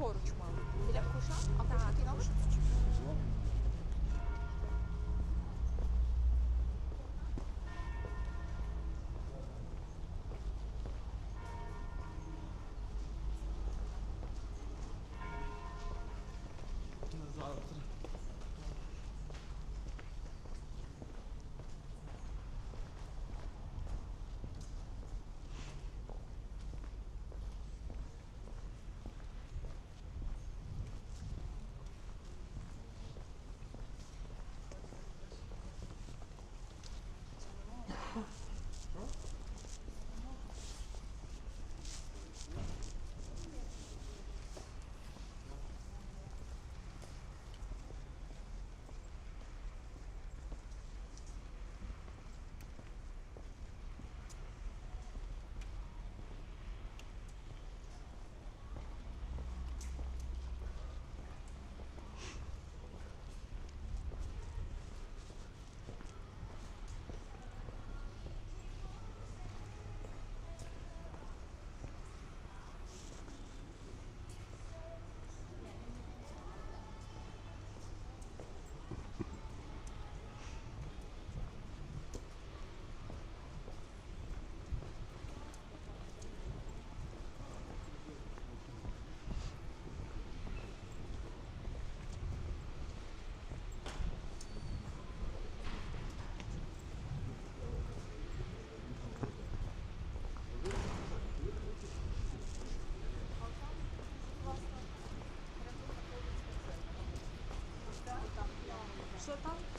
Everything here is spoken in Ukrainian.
поруч мали. Біля куша? А куша куш який Sultan